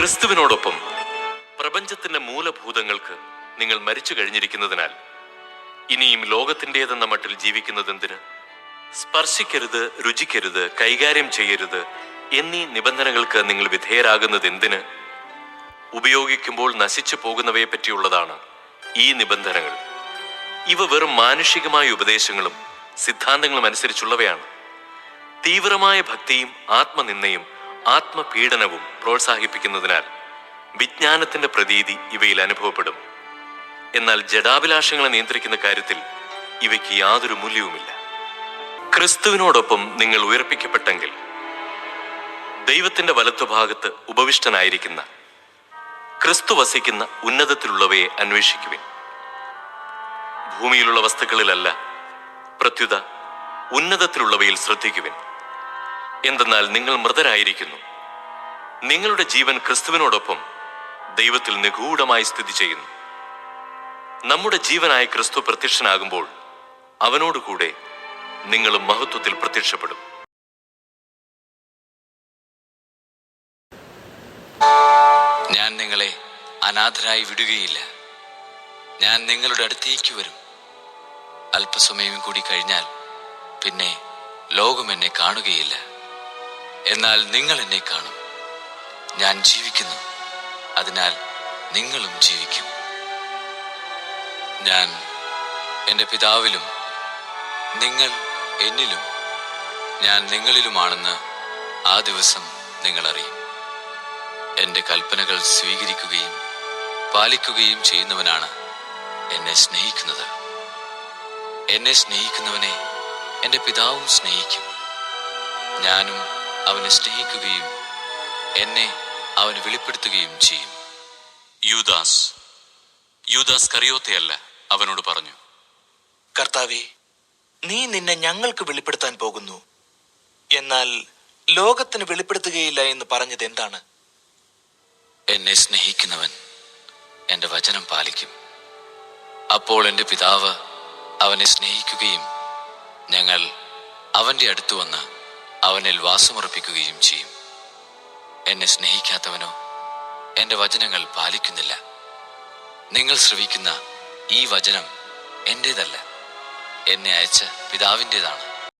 ക്രിസ്തുവിനോടൊപ്പം പ്രപഞ്ചത്തിന്റെ മൂലഭൂതങ്ങൾക്ക് നിങ്ങൾ മരിച്ചു കഴിഞ്ഞിരിക്കുന്നതിനാൽ ഇനിയും ലോകത്തിന്റെതെന്ന മട്ടിൽ ജീവിക്കുന്നതെന്തിന്? സ്പർശിക്കരുത് രുചിക്കരുത് കൈകാര്യം ചെയ്യരുത് എന്നീ നിബന്ധനകൾക്ക് നിങ്ങൾ വിധേയരാകുന്നത് എന്തിന് ഉപയോഗിക്കുമ്പോൾ നശിച്ചു പോകുന്നവയെ പറ്റിയുള്ളതാണ് ഈ നിബന്ധനകൾ. ഇവ വെറും മാനുഷികമായ ഉപദേശങ്ങളും സിദ്ധാന്തങ്ങളും അനുസരിച്ചുള്ളവയാണ്. തീവ്രമായ ഭക്തിയും ആത്മനിന്ദയും ആത്മപീഡനവും പ്രോത്സാഹിപ്പിക്കുന്നതിനാൽ വിജ്ഞാനത്തിന്റെ പ്രതീതി ഇവയിൽ അനുഭവപ്പെടും. എന്നാൽ ജഡാഭിലാഷങ്ങളെ നിയന്ത്രിക്കുന്ന കാര്യത്തിൽ ഇവയ്ക്ക് യാതൊരു മൂല്യവുമില്ല. ക്രിസ്തുവിനോടൊപ്പം നിങ്ങൾ ഉയർപ്പിക്കപ്പെട്ടെങ്കിൽ ദൈവത്തിന്റെ വലത്തുഭാഗത്ത് ഉപവിഷ്ടനായിരിക്കുന്ന ക്രിസ്തു വസിക്കുന്ന ഉന്നതത്തിലുള്ളവയെ അന്വേഷിക്കുവിൻ. ഭൂമിയിലുള്ള വസ്തുക്കളിലല്ല പ്രത്യുത ഉന്നതത്തിലുള്ളവയിൽ ശ്രദ്ധിക്കുവിൻ. എന്തെന്നാൽ നിങ്ങൾ മൃതരായിരിക്കുന്നു. നിങ്ങളുടെ ജീവൻ ക്രിസ്തുവിനോടൊപ്പം ദൈവത്തിൽ നിഗൂഢമായി സ്ഥിതി ചെയ്യുന്നു. നമ്മുടെ ജീവനായ ക്രിസ്തു പ്രത്യക്ഷനാകുമ്പോൾ അവനോടുകൂടെ നിങ്ങളും മഹത്വത്തിൽ പ്രത്യക്ഷപ്പെടും. ഞാൻ നിങ്ങളെ അനാഥരായി വിടുകയില്ല. ഞാൻ നിങ്ങളുടെ അടുത്തേക്ക് വരും. അല്പസമയം കൂടി കഴിഞ്ഞാൽ പിന്നെ ലോകം എന്നെ കാണുകയില്ല. എന്നാൽ നിങ്ങൾ എന്നെ കാണും. ഞാൻ ജീവിക്കുന്നു. അതിനാൽ നിങ്ങളും ജീവിക്കും. ഞാൻ എന്റെ പിതാവിലും നിങ്ങൾ എന്നിലും ഞാൻ നിങ്ങളിലുമാണെന്ന് ആ ദിവസം നിങ്ങളറിയും എന്റെ കൽപ്പനകൾ സ്വീകരിക്കുകയും പാലിക്കുകയും ചെയ്യുന്നവനാണ് എന്നെ സ്നേഹിക്കുന്നത്. എന്നെ സ്നേഹിക്കുന്നവനെ എന്റെ പിതാവും സ്നേഹിക്കും. ഞാനും അവനെ സ്നേഹിക്കുകയും എന്നെ അവന് വെളിപ്പെടുത്തുകയും ചെയ്യും. യൂദാസ്. യൂദാസ് കറിയോത്തയല്ല അവനോട് പറഞ്ഞു. കർത്താവെ നീ നിന്നെ ഞങ്ങൾക്ക് വെളിപ്പെടുത്താൻ പോകുന്നു. എന്നാൽ ലോകത്തിന് വെളിപ്പെടുത്തുകയില്ല എന്ന് പറഞ്ഞത് എന്താണ്? എന്നെ സ്നേഹിക്കുന്നവൻ എന്റെ വചനം പാലിക്കും. അപ്പോൾ എന്റെ പിതാവ് അവനെ സ്നേഹിക്കുകയും ഞങ്ങൾ അവന്റെ അടുത്ത് വന്ന് അവനിൽ വാസമുറപ്പിക്കുകയും ചെയ്യും. എന്നെ സ്നേഹിക്കാത്തവനോ എന്റെ വചനങ്ങൾ പാലിക്കുന്നില്ല. നിങ്ങൾ ശ്രവിക്കുന്ന ഈ വചനം എന്റേതല്ല. എന്നെ അയച്ച പിതാവിന്റെതാണ്